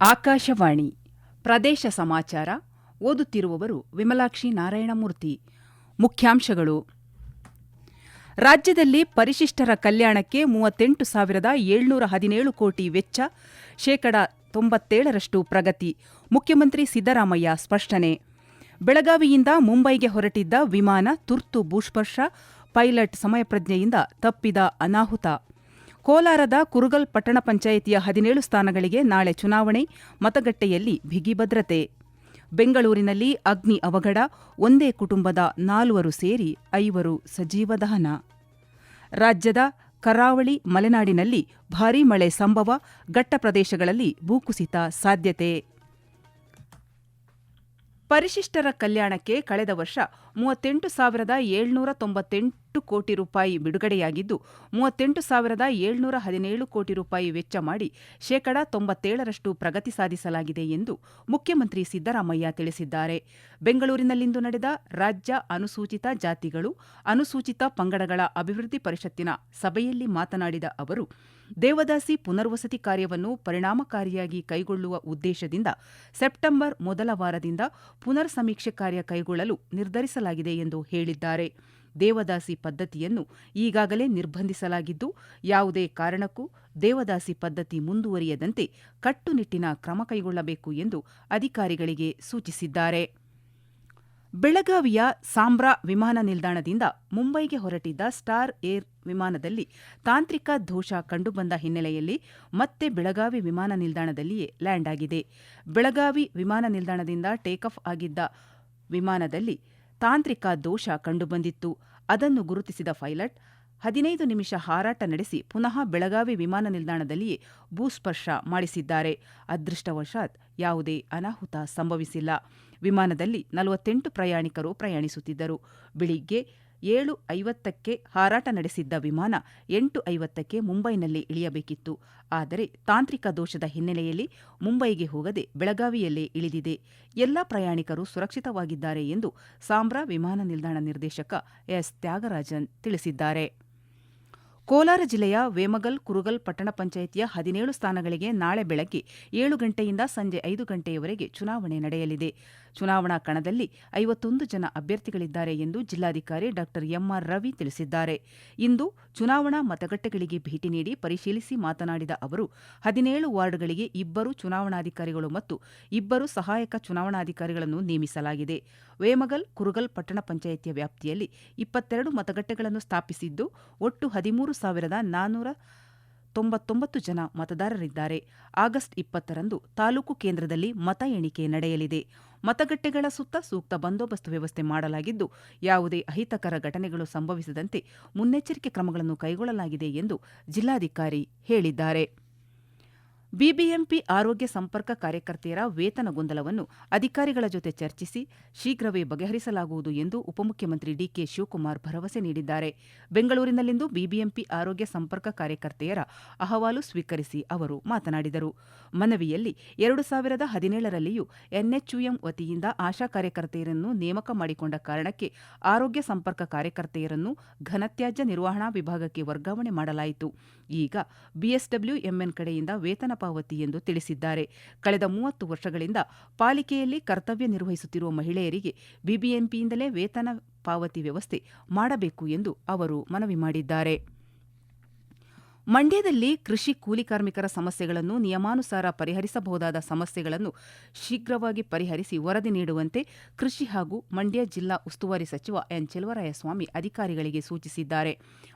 ಆಕಾಶವಾಣಿ ಪ್ರದೇಶ ಸಮಾಚಾರ ಓದುತ್ತಿರುವವರು ವಿಮಲಾಕ್ಷಿ ನಾರಾಯಣಮೂರ್ತಿ. ಮುಖ್ಯಾಂಶಗಳು. ರಾಜ್ಯದಲ್ಲಿ ಪರಿಶಿಷ್ಟರ ಕಲ್ಯಾಣಕ್ಕೆ ಮೂವತ್ತೆಂಟು ಸಾವಿರದ ಏಳ್ನೂರ ಹದಿನೇಳು ಕೋಟಿ ವೆಚ್ಚ, ಶೇಕಡ ತೊಂಬತ್ತೇಳರಷ್ಟು ಪ್ರಗತಿ, ಮುಖ್ಯಮಂತ್ರಿ ಸಿದ್ದರಾಮಯ್ಯ ಸ್ಪಷ್ಟನೆ. ಬೆಳಗಾವಿಯಿಂದ ಮುಂಬೈಗೆ ಹೊರಟಿದ್ದ ವಿಮಾನ ತುರ್ತು ಭೂಸ್ಪರ್ಶ ಪೈಲಟ್ ಸಮಯಪ್ರಜ್ಞೆಯಿಂದ ತಪ್ಪಿದ ಅನಾಹುತ. ಕೋಲಾರದ ಕುರುಗಲ್ ಪಟ್ಟಣ ಪಂಚಾಯಿತಿಯ ಹದಿನೇಳು ಸ್ಥಾನಗಳಿಗೆ ನಾಳೆ ಚುನಾವಣೆ, ಮತಗಟ್ಟೆಯಲ್ಲಿ ಬಿಗಿ ಭದ್ರತೆ. ಬೆಂಗಳೂರಿನಲ್ಲಿ ಅಗ್ನಿ ಅವಘಡ, ಒಂದೇ ಕುಟುಂಬದ ನಾಲ್ವರು ಸೇರಿ ಐವರು ಸಜೀವ ದಹನ. ರಾಜ್ಯದ ಕರಾವಳಿ, ಮಲೆನಾಡಿನಲ್ಲಿ ಭಾರೀ ಮಳೆ ಸಂಭವ, ಘಟ್ಟ ಪ್ರದೇಶಗಳಲ್ಲಿ ಭೂಕುಸಿತ ಸಾಧ್ಯತೆ. ಪರಿಶಿಷ್ಟರ ಕಲ್ಯಾಣಕ್ಕೆ ಕಳೆದ ವರ್ಷ ಮೂವತ್ತೆಂಟು ಸಾವಿರದ ಏಳ್ನೂರ ತೊಂಬತ್ತೆಂಟು ಕೋಟಿ ರೂಪಾಯಿ ಬಿಡುಗಡೆಯಾಗಿದ್ದು, ಮೂವತ್ತೆಂಟು ಸಾವಿರದ ಏಳ್ನೂರ ಹದಿನೇಳು ಕೋಟಿ ರೂಪಾಯಿ ವೆಚ್ಚ ಮಾಡಿ ಶೇಕಡ ತೊಂಬತ್ತೇಳರಷ್ಟು ಪ್ರಗತಿ ಸಾಧಿಸಲಾಗಿದೆ ಎಂದು ಮುಖ್ಯಮಂತ್ರಿ ಸಿದ್ದರಾಮಯ್ಯ ತಿಳಿಸಿದ್ದಾರೆ. ಬೆಂಗಳೂರಿನಲ್ಲಿಂದು ನಡೆದ ರಾಜ್ಯ ಅನುಸೂಚಿತ ಜಾತಿಗಳು, ಅನುಸೂಚಿತ ಪಂಗಡಗಳ ಅಭಿವೃದ್ಧಿ ಪರಿಷತ್ತಿನ ಸಭೆಯಲ್ಲಿ ಮಾತನಾಡಿದ ಅವರು, ದೇವದಾಸಿ ಪುನರ್ವಸತಿ ಕಾರ್ಯವನ್ನು ಪರಿಣಾಮಕಾರಿಯಾಗಿ ಕೈಗೊಳ್ಳುವ ಉದ್ದೇಶದಿಂದ ಸೆಪ್ಟೆಂಬರ್ ಮೊದಲ ವಾರದಿಂದ ಪುನರ್ ಸಮೀಕ್ಷೆ ಕಾರ್ಯ ಕೈಗೊಳ್ಳಲು ನಿರ್ಧರಿಸಲಾಗಿದೆ ಎಂದು ಹೇಳಿದ್ದಾರೆ. ದೇವದಾಸಿ ಪದ್ಧತಿಯನ್ನು ಈಗಾಗಲೇ ನಿರ್ಬಂಧಿಸಲಾಗಿದ್ದು, ಯಾವುದೇ ಕಾರಣಕ್ಕೂ ದೇವದಾಸಿ ಪದ್ಧತಿ ಮುಂದುವರಿಯದಂತೆ ಕಟ್ಟುನಿಟ್ಟಿನ ಕ್ರಮ ಕೈಗೊಳ್ಳಬೇಕು ಎಂದು ಅಧಿಕಾರಿಗಳಿಗೆ ಸೂಚಿಸಿದ್ದಾರೆ. ಬೆಳಗಾವಿಯ ಸಾಂಬ್ರಾ ವಿಮಾನ ನಿಲ್ದಾಣದಿಂದ ಮುಂಬೈಗೆ ಹೊರಟಿದ್ದ ಸ್ಟಾರ್ ಏರ್ ವಿಮಾನದಲ್ಲಿ ತಾಂತ್ರಿಕ ದೋಷ ಕಂಡುಬಂದ ಹಿನ್ನೆಲೆಯಲ್ಲಿ ಮತ್ತೆ ಬೆಳಗಾವಿ ವಿಮಾನ ನಿಲ್ದಾಣದಲ್ಲಿಯೇ ಲ್ಯಾಂಡ್ ಆಗಿದೆ. ಬೆಳಗಾವಿ ವಿಮಾನ ನಿಲ್ದಾಣದಿಂದ ಟೇಕಾಫ್ ಆಗಿದ್ದ ವಿಮಾನದಲ್ಲಿ ತಾಂತ್ರಿಕ ದೋಷ ಕಂಡುಬಂದಿತ್ತು. ಅದನ್ನು ಗುರುತಿಸಿದ ಪೈಲಟ್, ಹದಿನೈದು ನಿಮಿಷ ಹಾರಾಟ ನಡೆಸಿ ಪುನಃ ಬೆಳಗಾವಿ ವಿಮಾನ ನಿಲ್ದಾಣದಲ್ಲಿಯೇ ಭೂಸ್ಪರ್ಶ ಮಾಡಿಸಿದ್ದಾರೆ. ಅದೃಷ್ಟವಶಾತ್ ಯಾವುದೇ ಅನಾಹುತ ಸಂಭವಿಸಿಲ್ಲ. ವಿಮಾನದಲ್ಲಿ ನಲವತ್ತೆಂಟು ಪ್ರಯಾಣಿಕರು ಪ್ರಯಾಣಿಸುತ್ತಿದ್ದರು. ಬೆಳಿಗ್ಗೆ ಏಳು ಐವತ್ತಕ್ಕೆ ಹಾರಾಟ ನಡೆಸಿದ್ದ ವಿಮಾನ ಎಂಟು ಐವತ್ತಕ್ಕೆ ಮುಂಬೈನಲ್ಲಿ ಇಳಿಯಬೇಕಿತ್ತು. ಆದರೆ ತಾಂತ್ರಿಕ ದೋಷದ ಹಿನ್ನೆಲೆಯಲ್ಲಿ ಮುಂಬೈಗೆ ಹೋಗದೆ ಬೆಳಗಾವಿಯಲ್ಲೇ ಇಳಿದಿದೆ. ಎಲ್ಲ ಪ್ರಯಾಣಿಕರು ಸುರಕ್ಷಿತವಾಗಿದ್ದಾರೆ ಎಂದು ಸಾಂಬ್ರಾ ವಿಮಾನ ನಿಲ್ದಾಣ ನಿರ್ದೇಶಕ ಎಸ್. ತ್ಯಾಗರಾಜನ್ ತಿಳಿಸಿದ್ದಾರೆ. ಕೋಲಾರ ಜಿಲ್ಲೆಯ ವೇಮಗಲ್ ಕುರುಗಲ್ ಪಟ್ಟಣ ಪಂಚಾಯಿತಿಯ ಹದಿನೇಳು ಸ್ಥಾನಗಳಿಗೆ ನಾಳೆ ಬೆಳಗ್ಗೆ ಏಳು ಗಂಟೆಯಿಂದ ಸಂಜೆ ಐದು ಗಂಟೆಯವರೆಗೆ ಚುನಾವಣೆ ನಡೆಯಲಿದೆ. ಚುನಾವಣಾ ಕಣದಲ್ಲಿ ಐವತ್ತೊಂದು ಜನ ಅಭ್ಯರ್ಥಿಗಳಿದ್ದಾರೆ ಎಂದು ಜಿಲ್ಲಾಧಿಕಾರಿ ಡಾ ಎಂಆರ್ ರವಿ ತಿಳಿಸಿದ್ದಾರೆ. ಇಂದು ಚುನಾವಣಾ ಮತಗಟ್ಟೆಗಳಿಗೆ ಭೇಟಿ ನೀಡಿ ಪರಿಶೀಲಿಸಿ ಮಾತನಾಡಿದ ಅವರು, ಹದಿನೇಳು ವಾರ್ಡ್ಗಳಿಗೆ ಇಬ್ಬರು ಚುನಾವಣಾಧಿಕಾರಿಗಳು ಮತ್ತು ಇಬ್ಬರು ಸಹಾಯಕ ಚುನಾವಣಾಧಿಕಾರಿಗಳನ್ನು ನೇಮಿಸಲಾಗಿದೆ. ವೇಮಗಲ್ ಕುರುಗಲ್ ಪಟ್ಟಣ ಪಂಚಾಯಿತಿಯ ವ್ಯಾಪ್ತಿಯಲ್ಲಿ ಇಪ್ಪತ್ತೆರಡು ಮತಗಟ್ಟೆಗಳನ್ನು ಸ್ಥಾಪಿಸಿದ್ದು, ಒಟ್ಟು ಹದಿಮೂರು ಸಾವಿರದ ನಾನ್ನೂರ ತೊಂಬತ್ತೊಂಬತ್ತು ಜನ ಮತದಾರರಿದ್ದಾರೆ. ಆಗಸ್ಟ್ ಇಪ್ಪತ್ತರಂದು ತಾಲೂಕು ಕೇಂದ್ರದಲ್ಲಿ ಮತ ಎಣಿಕೆ ನಡೆಯಲಿದೆ. ಮತಗಟ್ಟೆಗಳ ಸುತ್ತ ಸೂಕ್ತ ಬಂದೋಬಸ್ತ್ ವ್ಯವಸ್ಥೆ ಮಾಡಲಾಗಿದ್ದು, ಯಾವುದೇ ಅಹಿತಕರ ಘಟನೆಗಳು ಸಂಭವಿಸದಂತೆ ಮುನ್ನೆಚ್ಚರಿಕೆ ಕ್ರಮಗಳನ್ನು ಕೈಗೊಳ್ಳಲಾಗಿದೆ ಎಂದು ಜಿಲ್ಲಾಧಿಕಾರಿ ಹೇಳಿದ್ದಾರೆ. ಬಿಬಿಎಂಪಿ ಆರೋಗ್ಯ ಸಂಪರ್ಕ ಕಾರ್ಯಕರ್ತೆಯರ ವೇತನ ಗೊಂದಲವನ್ನು ಅಧಿಕಾರಿಗಳ ಜೊತೆ ಚರ್ಚಿಸಿ ಶೀಘ್ರವೇ ಬಗೆಹರಿಸಲಾಗುವುದು ಎಂದು ಉಪಮುಖ್ಯಮಂತ್ರಿ ಡಿಕೆ ಶಿವಕುಮಾರ್ ಭರವಸೆ ನೀಡಿದ್ದಾರೆ. ಬೆಂಗಳೂರಿನಲ್ಲಿಂದು ಬಿಬಿಎಂಪಿ ಆರೋಗ್ಯ ಸಂಪರ್ಕ ಕಾರ್ಯಕರ್ತೆಯರ ಅಹವಾಲು ಸ್ವೀಕರಿಸಿ ಅವರು ಮಾತನಾಡಿದರು. ಮನವಿಯಲ್ಲಿ ಎರಡು ಸಾವಿರದ ಹದಿನೇಳರಲ್ಲಿಯೂ ಎನ್ಎಚ್ಯುಎಂ ವತಿಯಿಂದ ಆಶಾ ಕಾರ್ಯಕರ್ತೆಯರನ್ನು ನೇಮಕ ಮಾಡಿಕೊಂಡ ಕಾರಣಕ್ಕೆ ಆರೋಗ್ಯ ಸಂಪರ್ಕ ಕಾರ್ಯಕರ್ತೆಯರನ್ನು ಘನತ್ಯಾಜ್ಯ ನಿರ್ವಹಣಾ ವಿಭಾಗಕ್ಕೆ ವರ್ಗಾವಣೆ ಮಾಡಲಾಯಿತು. ಈಗ ಬಿಎಸ್ಡಬ್ಲ್ಯೂಎಂಎನ್ ಕಡೆಯಿಂದ ವೇತನ ಪಾವತಿ ಎಂದು ತಿಳಿಸಿದ್ದಾರೆ. ಕಳೆದ ಮೂವತ್ತು ವರ್ಷಗಳಿಂದ ಪಾಲಿಕೆಯಲ್ಲಿ ಕರ್ತವ್ಯ ನಿರ್ವಹಿಸುತ್ತಿರುವ ಮಹಿಳೆಯರಿಗೆ ಬಿಬಿಎಂಪಿಯಿಂದಲೇ ವೇತನ ಪಾವತಿ ವ್ಯವಸ್ಥೆ ಮಾಡಬೇಕು ಎಂದು ಅವರು ಮನವಿ ಮಾಡಿದ್ದಾರೆ. ಮಂಡ್ಯದಲ್ಲಿ ಕೃಷಿ ಕೂಲಿ ಕಾರ್ಮಿಕರ ಸಮಸ್ಯೆಗಳನ್ನು ನಿಯಮಾನುಸಾರ ಪರಿಹರಿಸಬಹುದಾದ ಸಮಸ್ಯೆಗಳನ್ನು ಶೀಘ್ರವಾಗಿ ಪರಿಹರಿಸಿ ವರದಿ ನೀಡುವಂತೆ ಕೃಷಿ ಹಾಗೂ ಮಂಡ್ಯ ಜಿಲ್ಲಾ ಉಸ್ತುವಾರಿ ಸಚಿವ ಎನ್ ಚೆಲುವರಾಯಸ್ವಾಮಿ ಅಧಿಕಾರಿಗಳಿಗೆ ಸೂಚಿಸಿದ್ದಾರೆ.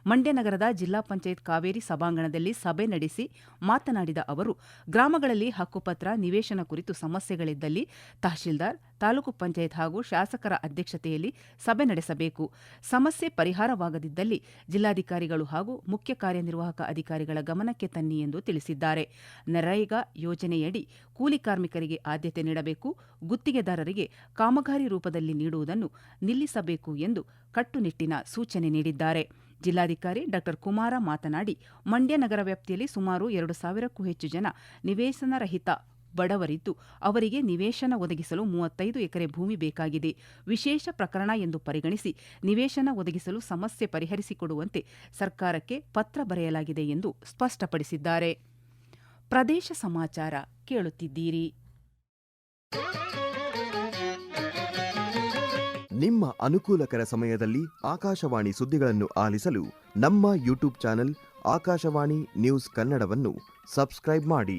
ಮಂಡ್ಯ ನಗರದ ಜಿಲ್ಲಾ ಪಂಚಾಯತ್ ಕಾವೇರಿ ಸಭಾಂಗಣದಲ್ಲಿ ಸಭೆ ನಡೆಸಿ ಮಾತನಾಡಿದ ಅವರು, ಗ್ರಾಮಗಳಲ್ಲಿ ಹಕ್ಕುಪತ್ರ, ನಿವೇಶನ ಕುರಿತು ಸಮಸ್ಯೆಗಳಿದ್ದಲ್ಲಿ ತಹಶೀಲ್ದಾರ್ ತಾಲೂಕು ಪಂಚಾಯತ್ ಹಾಗೂ ಶಾಸಕರ ಅಧ್ಯಕ್ಷತೆಯಲ್ಲಿ ಸಭೆ ನಡೆಸಬೇಕು. ಸಮಸ್ಯೆ ಪರಿಹಾರವಾಗದಿದ್ದಲ್ಲಿ ಜಿಲ್ಲಾಧಿಕಾರಿಗಳು ಹಾಗೂ ಮುಖ್ಯ ಕಾರ್ಯನಿರ್ವಾಹಕ ಅಧಿಕಾರಿಗಳ ಗಮನಕ್ಕೆ ತನ್ನಿ ಎಂದು ತಿಳಿಸಿದ್ದಾರೆ. ನರೇಗಾ ಯೋಜನೆಯಡಿ ಕೂಲಿ ಕಾರ್ಮಿಕರಿಗೆ ಆದ್ಯತೆ ನೀಡಬೇಕು, ಗುತ್ತಿಗೆದಾರರಿಗೆ ಕಾಮಗಾರಿ ರೂಪದಲ್ಲಿ ನೀಡುವುದನ್ನು ನಿಲ್ಲಿಸಬೇಕು ಎಂದು ಕಟ್ಟುನಿಟ್ಟಿನ ಸೂಚನೆ ನೀಡಿದ್ದಾರೆ. ಜಿಲ್ಲಾಧಿಕಾರಿ ಡಾ. ಕುಮಾರ ಮಾತನಾಡಿ, ಮಂಡ್ಯ ನಗರ ವ್ಯಾಪ್ತಿಯಲ್ಲಿ ಸುಮಾರು ಎರಡು ಸಾವಿರಕ್ಕೂ ಹೆಚ್ಚು ಜನ ನಿವೇಶನರಹಿತ ಬಡವರಿದ್ದು ಅವರಿಗೆ ನಿವೇಶನ ಒದಗಿಸಲು ಮೂವತ್ತೈದು ಎಕರೆ ಭೂಮಿ ಬೇಕಾಗಿದೆ. ವಿಶೇಷ ಪ್ರಕರಣ ಎಂದು ಪರಿಗಣಿಸಿ ನಿವೇಶನ ಒದಗಿಸಲು ಸಮಸ್ಯೆ ಪರಿಹರಿಸಿಕೊಡುವಂತೆ ಸರ್ಕಾರಕ್ಕೆ ಪತ್ರ ಬರೆಯಲಾಗಿದೆ ಎಂದು ಸ್ಪಷ್ಟಪಡಿಸಿದ್ದಾರೆ. ಪ್ರದೇಶ ಸಮಾಚಾರ ಕೇಳುತ್ತಿದ್ದೀರಿ. ನಿಮ್ಮ ಅನುಕೂಲಕರ ಸಮಯದಲ್ಲಿ ಆಕಾಶವಾಣಿ ಸುದ್ದಿಗಳನ್ನು ಆಲಿಸಲು ನಮ್ಮ ಯೂಟ್ಯೂಬ್ ಚಾನೆಲ್ ಆಕಾಶವಾಣಿ ನ್ಯೂಸ್ ಕನ್ನಡವನ್ನು ಸಬ್ಸ್ಕ್ರೈಬ್ ಮಾಡಿ.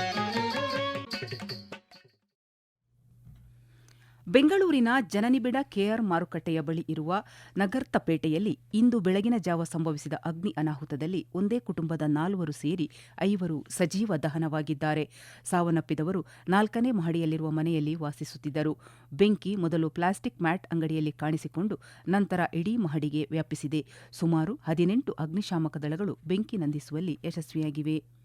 ಬೆಂಗಳೂರಿನ ಜನನಿಬಿಡ ಕೆಆರ್ ಮಾರುಕಟ್ಟೆಯ ಬಳಿ ಇರುವ ನಗರ್ತಪೇಟೆಯಲ್ಲಿ ಇಂದು ಬೆಳಗಿನ ಜಾವ ಸಂಭವಿಸಿದ ಅಗ್ನಿ ಅನಾಹುತದಲ್ಲಿ ಒಂದೇ ಕುಟುಂಬದ ನಾಲ್ವರು ಸೇರಿ ಐವರು ಸಜೀವ ದಹನವಾಗಿದ್ದಾರೆ. ಸಾವನ್ನಪ್ಪಿದವರು ನಾಲ್ಕನೇ ಮಹಡಿಯಲ್ಲಿರುವ ಮನೆಯಲ್ಲಿ ವಾಸಿಸುತ್ತಿದ್ದರು. ಬೆಂಕಿ ಮೊದಲು ಪ್ಲಾಸ್ಟಿಕ್ ಮ್ಯಾಟ್ ಅಂಗಡಿಯಲ್ಲಿ ಕಾಣಿಸಿಕೊಂಡು ನಂತರ ಇಡೀ ಮಹಡಿಗೆ ವ್ಯಾಪಿಸಿದೆ. ಸುಮಾರು ಹದಿನೆಂಟು ಅಗ್ನಿಶಾಮಕ ದಳಗಳು ಬೆಂಕಿ ನಂದಿಸುವಲ್ಲಿ ಯಶಸ್ವಿಯಾಗಿವೆ.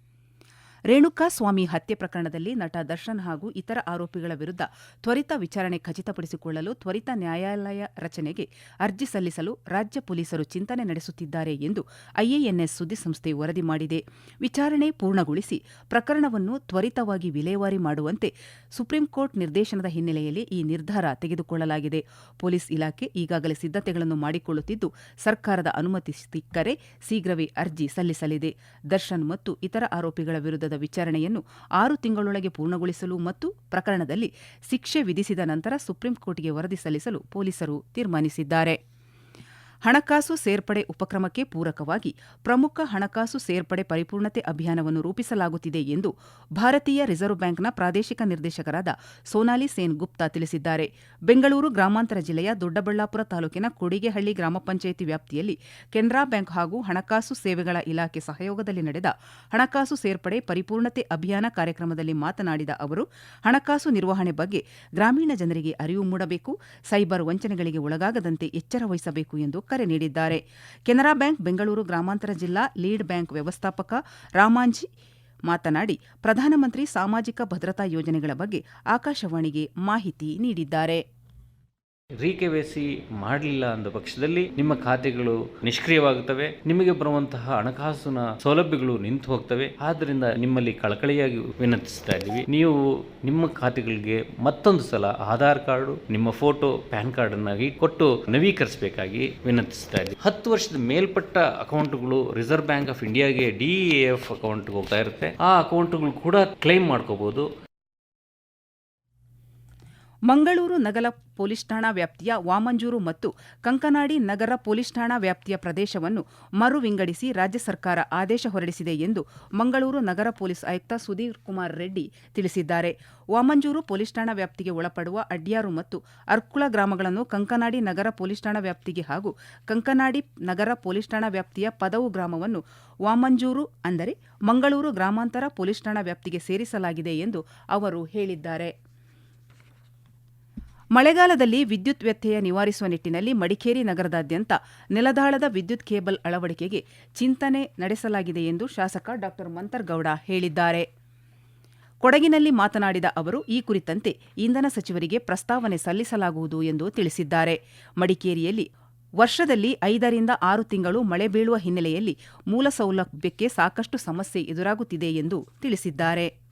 ರೇಣುಕಾ ಸ್ವಾಮಿ ಹತ್ಯೆ ಪ್ರಕರಣದಲ್ಲಿ ನಟ ದರ್ಶನ್ ಹಾಗೂ ಇತರ ಆರೋಪಿಗಳ ವಿರುದ್ಧ ತ್ವರಿತ ವಿಚಾರಣೆ ಖಚಿತಪಡಿಸಿಕೊಳ್ಳಲು ತ್ವರಿತ ನ್ಯಾಯಾಲಯ ರಚನೆಗೆ ಅರ್ಜಿ ಸಲ್ಲಿಸಲು ರಾಜ್ಯ ಪೊಲೀಸರು ಚಿಂತನೆ ನಡೆಸುತ್ತಿದ್ದಾರೆ ಎಂದು ಐಎಎನ್ಎಸ್ ಸುದ್ದಿಸಂಸ್ಥೆ ವರದಿ ಮಾಡಿದೆ. ವಿಚಾರಣೆ ಪೂರ್ಣಗೊಳಿಸಿ ಪ್ರಕರಣವನ್ನು ತ್ವರಿತವಾಗಿ ವಿಲೇವಾರಿ ಮಾಡುವಂತೆ ಸುಪ್ರೀಂಕೋರ್ಟ್ ನಿರ್ದೇಶನದ ಹಿನ್ನೆಲೆಯಲ್ಲಿ ಈ ನಿರ್ಧಾರ ತೆಗೆದುಕೊಳ್ಳಲಾಗಿದೆ. ಪೊಲೀಸ್ ಇಲಾಖೆ ಈಗಾಗಲೇ ಸಿದ್ಧತೆಗಳನ್ನು ಮಾಡಿಕೊಳ್ಳುತ್ತಿದ್ದು, ಸರ್ಕಾರದ ಅನುಮತಿ ಸಿಕ್ಕರೆ ಶೀಘ್ರವೇ ಅರ್ಜಿ ಸಲ್ಲಿಸಲಿದೆ. ದರ್ಶನ್ ಮತ್ತು ಇತರ ಆರೋಪಿಗಳ ವಿರುದ್ಧದ ವಿಚಾರಣೆಯನ್ನು ಆರು ತಿಂಗಳೊಳಗೆ ಪೂರ್ಣಗೊಳಿಸಲು ಮತ್ತು ಪ್ರಕರಣದಲ್ಲಿ ಶಿಕ್ಷೆ ವಿಧಿಸಿದ ನಂತರ ಸುಪ್ರೀಂಕೋರ್ಟ್ಗೆ ವರದಿ ಸಲ್ಲಿಸಲು ಪೊಲೀಸರು ತೀರ್ಮಾನಿಸಿದ್ದಾರೆ. ಹಣಕಾಸು ಸೇರ್ಪಡೆ ಉಪಕ್ರಮಕ್ಕೆ ಪೂರಕವಾಗಿ ಪ್ರಮುಖ ಹಣಕಾಸು ಸೇರ್ಪಡೆ ಪರಿಪೂರ್ಣತೆ ಅಭಿಯಾನವನ್ನು ರೂಪಿಸಲಾಗುತ್ತಿದೆ ಎಂದು ಭಾರತೀಯ ರಿಸರ್ವ್ ಬ್ಯಾಂಕ್ನ ಪ್ರಾದೇಶಿಕ ನಿರ್ದೇಶಕರಾದ ಸೋನಾಲಿ ಸೇನ್ ಗುಪ್ತಾ ತಿಳಿಸಿದ್ದಾರೆ. ಬೆಂಗಳೂರು ಗ್ರಾಮಾಂತರ ಜಿಲ್ಲೆಯ ದೊಡ್ಡಬಳ್ಳಾಪುರ ತಾಲೂಕಿನ ಕೊಡಿಗೆಹಳ್ಳಿ ಗ್ರಾಮ ಪಂಚಾಯಿತಿ ವ್ಯಾಪ್ತಿಯಲ್ಲಿ ಕೆನರಾ ಬ್ಯಾಂಕ್ ಹಾಗೂ ಹಣಕಾಸು ಸೇವೆಗಳ ಇಲಾಖೆ ಸಹಯೋಗದಲ್ಲಿ ನಡೆದ ಹಣಕಾಸು ಸೇರ್ಪಡೆ ಪರಿಪೂರ್ಣತೆ ಅಭಿಯಾನ ಕಾರ್ಯಕ್ರಮದಲ್ಲಿ ಮಾತನಾಡಿದ ಅವರು, ಹಣಕಾಸು ನಿರ್ವಹಣೆ ಬಗ್ಗೆ ಗ್ರಾಮೀಣ ಜನರಿಗೆ ಅರಿವು ಮೂಡಬೇಕು, ಸೈಬರ್ ವಂಚನೆಗಳಿಗೆ ಒಳಗಾಗದಂತೆ ಎಚ್ಚರ ವಹಿಸಬೇಕು ಎಂದು ಕರೆ ನೀಡಿದ್ದಾರೆ. ಕೆನರಾ ಬ್ಯಾಂಕ್, ಬೆಂಗಳೂರು ಗ್ರಾಮಾಂತರ ಜಿಲ್ಲಾ ಲೀಡ್ ಬ್ಯಾಂಕ್ ವ್ಯವಸ್ಥಾಪಕ ರಾಮಾಂಜಿ ಮಾತನಾಡಿ, ಪ್ರಧಾನಮಂತ್ರಿ ಸಾಮಾಜಿಕ ಭದ್ರತಾ ಯೋಜನೆಗಳ ಬಗ್ಗೆ ಆಕಾಶವಾಣಿಗೆ ಮಾಹಿತಿ ನೀಡಿದ್ದಾರೆ. ಸಿ ಮಾಡಲಿಲ್ಲ ಅಂದ ಪಕ್ಷದಲ್ಲಿ ನಿಮ್ಮ ಖಾತೆಗಳು ನಿಷ್ಕ್ರಿಯವಾಗುತ್ತವೆ, ನಿಮಗೆ ಬರುವಂತಹ ಹಣಕಾಸಿನ ಸೌಲಭ್ಯಗಳು ನಿಂತು ಹೋಗ್ತವೆ. ಆದ್ದರಿಂದ ನಿಮ್ಮಲ್ಲಿ ಕಳಕಳಿಯಾಗಿ ವಿನಂತಿಸ್ತಾ ಇದ್ದೀವಿ. ನೀವು ನಿಮ್ಮ ಖಾತೆಗಳಿಗೆ ಮತ್ತೊಂದು ಸಲ ಆಧಾರ್ ಕಾರ್ಡು, ನಿಮ್ಮ ಫೋಟೋ, ಪ್ಯಾನ್ ಕಾರ್ಡ್ ಅನ್ನಾಗಿ ಕೊಟ್ಟು ನವೀಕರಿಸಬೇಕಾಗಿ ವಿನಂತಿಸ್ತಾ ಇದ್ದೀವಿ. ಹತ್ತು ವರ್ಷದ ಮೇಲ್ಪಟ್ಟ ಅಕೌಂಟ್ಗಳು ರಿಸರ್ವ್ ಬ್ಯಾಂಕ್ ಆಫ್ ಇಂಡಿಯಾಗೆ ಡಿ ಎಫ್ ಅಕೌಂಟ್ಗೆ ಹೋಗ್ತಾ ಇರುತ್ತೆ. ಆ ಅಕೌಂಟ್ಗಳು ಕೂಡ ಕ್ಲೈಮ್ ಮಾಡ್ಕೋಬಹುದು ಮಂಗಳೂರು ನಗರ ಪೊಲೀಸ್ ಠಾಣಾ ವ್ಯಾಪ್ತಿಯ ವಾಮಂಜೂರು ಮತ್ತು ಕಂಕನಾಡಿ ನಗರ ಪೊಲೀಸ್ ಠಾಣಾ ವ್ಯಾಪ್ತಿಯ ಪ್ರದೇಶವನ್ನು ಮರು ವಿಂಗಡಿಸಿ ರಾಜ್ಯ ಸರ್ಕಾರ ಆದೇಶ ಹೊರಡಿಸಿದೆ ಎಂದು ಮಂಗಳೂರು ನಗರ ಪೊಲೀಸ್ ಆಯುಕ್ತ ಸುಧೀರ್ ಕುಮಾರ್ ರೆಡ್ಡಿ ತಿಳಿಸಿದ್ದಾರೆ. ವಾಮಂಜೂರು ಪೊಲೀಸ್ ಠಾಣಾ ವ್ಯಾಪ್ತಿಗೆ ಒಳಪಡುವ ಅಡ್ಯಾರು ಮತ್ತು ಅರ್ಕುಳ ಗ್ರಾಮಗಳನ್ನು ಕಂಕನಾಡಿ ನಗರ ಪೊಲೀಸ್ ಠಾಣಾ ವ್ಯಾಪ್ತಿಗೆ ಹಾಗೂ ಕಂಕನಾಡಿ ನಗರ ಪೊಲೀಸ್ ಠಾಣಾ ವ್ಯಾಪ್ತಿಯ ಪದವು ಗ್ರಾಮವನ್ನು ವಾಮಂಜೂರು ಅಂದರೆ ಮಂಗಳೂರು ಗ್ರಾಮಾಂತರ ಪೊಲೀಸ್ ಠಾಣಾ ವ್ಯಾಪ್ತಿಗೆ ಸೇರಿಸಲಾಗಿದೆ ಎಂದು ಅವರು ಹೇಳಿದ್ದಾರೆ. ಮಳೆಗಾಲದಲ್ಲಿ ವಿದ್ಯುತ್ ವ್ಯತ್ಯಯ ನಿವಾರಿಸುವ ನಿಟ್ಟಿನಲ್ಲಿ ಮಡಿಕೇರಿ ನಗರದಾದ್ಯಂತ ನೆಲದಾಳದ ವಿದ್ಯುತ್ ಕೇಬಲ್ ಅಳವಡಿಕೆಗೆ ಚಿಂತನೆ ನಡೆಸಲಾಗಿದೆ ಎಂದು ಶಾಸಕ ಡಾ ಮಂತರ್ಗೌಡ ಹೇಳಿದ್ದಾರೆ. ಕೊಡಗಿನಲ್ಲಿ ಮಾತನಾಡಿದ ಅವರು, ಈ ಕುರಿತಂತೆ ಇಂಧನ ಸಚಿವರಿಗೆ ಪ್ರಸ್ತಾವನೆ ಸಲ್ಲಿಸಲಾಗುವುದು ಎಂದು ತಿಳಿಸಿದ್ದಾರೆ. ಮಡಿಕೇರಿಯಲ್ಲಿ ವರ್ಷದಲ್ಲಿ ಐದರಿಂದ ಆರು ತಿಂಗಳು ಮಳೆ ಬೀಳುವ ಹಿನ್ನೆಲೆಯಲ್ಲಿ ಮೂಲ ಸೌಲಭ್ಯಕ್ಕೆ ಸಾಕಷ್ಟು ಸಮಸ್ಯೆ ಎದುರಾಗುತ್ತಿದೆ ಎಂದು ತಿಳಿಸಿದ್ದಾರೆ.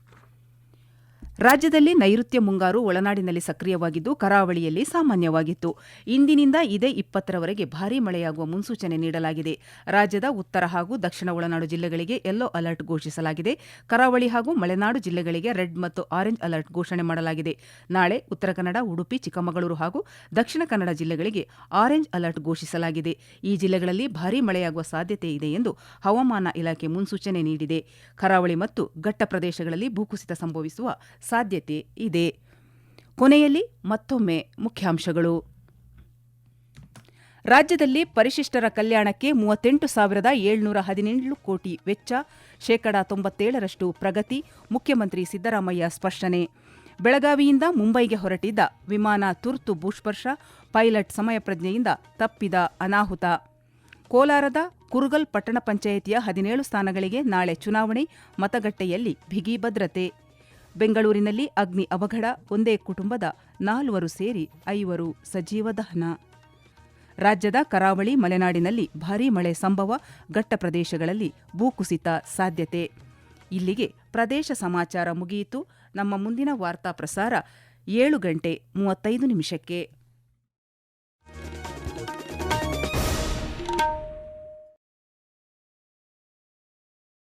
ರಾಜ್ಯದಲ್ಲಿ ನೈಋತ್ಯ ಮುಂಗಾರು ಒಳನಾಡಿನಲ್ಲಿ ಸಕ್ರಿಯವಾಗಿದ್ದು, ಕರಾವಳಿಯಲ್ಲಿ ಸಾಮಾನ್ಯವಾಗಿತ್ತು. ಇಂದಿನಿಂದ ಇದೇ ಇಪ್ಪತ್ತರವರೆಗೆ ಭಾರೀ ಮಳೆಯಾಗುವ ಮುನ್ಸೂಚನೆ ನೀಡಲಾಗಿದೆ. ರಾಜ್ಯದ ಉತ್ತರ ಹಾಗೂ ದಕ್ಷಿಣ ಒಳನಾಡು ಜಿಲ್ಲೆಗಳಿಗೆ ಯೆಲ್ಲೋ ಅಲರ್ಟ್ ಘೋಷಿಸಲಾಗಿದೆ. ಕರಾವಳಿ ಹಾಗೂ ಮಲೆನಾಡು ಜಿಲ್ಲೆಗಳಿಗೆ ರೆಡ್ ಮತ್ತು ಆರೆಂಜ್ ಅಲರ್ಟ್ ಘೋಷಣೆ ಮಾಡಲಾಗಿದೆ. ನಾಳೆ ಉತ್ತರ ಕನ್ನಡ, ಉಡುಪಿ, ಚಿಕ್ಕಮಗಳೂರು ಹಾಗೂ ದಕ್ಷಿಣ ಕನ್ನಡ ಜಿಲ್ಲೆಗಳಿಗೆ ಆರೆಂಜ್ ಅಲರ್ಟ್ ಘೋಷಿಸಲಾಗಿದೆ. ಈ ಜಿಲ್ಲೆಗಳಲ್ಲಿ ಭಾರೀ ಮಳೆಯಾಗುವ ಸಾಧ್ಯತೆ ಇದೆ ಎಂದು ಹವಾಮಾನ ಇಲಾಖೆ ಮುನ್ಸೂಚನೆ ನೀಡಿದೆ. ಕರಾವಳಿ ಮತ್ತು ಘಟ್ಟ ಪ್ರದೇಶಗಳಲ್ಲಿ ಭೂಕುಸಿತ ಸಂಭವಿಸುವ ಸಾಧ್ಯತೆ ಇದೆ. ಕೊನೆಯಲ್ಲಿ ಮತ್ತೊಮ್ಮೆ ಮುಖ್ಯಾಂಶಗಳು. ರಾಜ್ಯದಲ್ಲಿ ಪರಿಶಿಷ್ಟರ ಕಲ್ಯಾಣಕ್ಕೆ ಮೂವತ್ತೆಂಟು ಸಾವಿರದ ಏಳ್ನೂರ ಹದಿನೇಳು ಕೋಟಿ ವೆಚ್ಚ, ಶೇಕಡಾ ತೊಂಬತ್ತೇಳರಷ್ಟು ಪ್ರಗತಿ, ಮುಖ್ಯಮಂತ್ರಿ ಸಿದ್ದರಾಮಯ್ಯ ಸ್ಪಷ್ಟನೆ. ಬೆಳಗಾವಿಯಿಂದ ಮುಂಬೈಗೆ ಹೊರಟಿದ್ದ ವಿಮಾನ ತುರ್ತು ಭೂಸ್ಪರ್ಶ, ಪೈಲಟ್ ಸಮಯ ಪ್ರಜ್ಞೆಯಿಂದ ತಪ್ಪಿದ ಅನಾಹುತ. ಕೋಲಾರದ ಕುರುಗಲ್ ಪಟ್ಟಣ ಪಂಚಾಯಿತಿಯ ಹದಿನೇಳು ಸ್ಥಾನಗಳಿಗೆ ನಾಳೆ ಚುನಾವಣೆ, ಮತಗಟ್ಟೆಯಲ್ಲಿ ಬಿಗಿ ಭದ್ರತೆ. ಬೆಂಗಳೂರಿನಲ್ಲಿ ಅಗ್ನಿ ಅವಘಡ, ಒಂದೇ ಕುಟುಂಬದ ನಾಲ್ವರು ಸೇರಿ ಐವರು ಸಜೀವ ದಹನ. ರಾಜ್ಯದ ಕರಾವಳಿ ಮಲೆನಾಡಿನಲ್ಲಿ ಭಾರೀ ಮಳೆ ಸಂಭವ, ಘಟ್ಟ ಪ್ರದೇಶಗಳಲ್ಲಿ ಭೂಕುಸಿತ ಸಾಧ್ಯತೆ. ಇಲ್ಲಿಗೆ ಪ್ರದೇಶ ಸಮಾಚಾರ ಮುಗಿಯಿತು. ನಮ್ಮ ಮುಂದಿನ ವಾರ್ತಾ ಪ್ರಸಾರ ಏಳು ಗಂಟೆ ಮೂವತ್ತೈದು ನಿಮಿಷಕ್ಕೆ.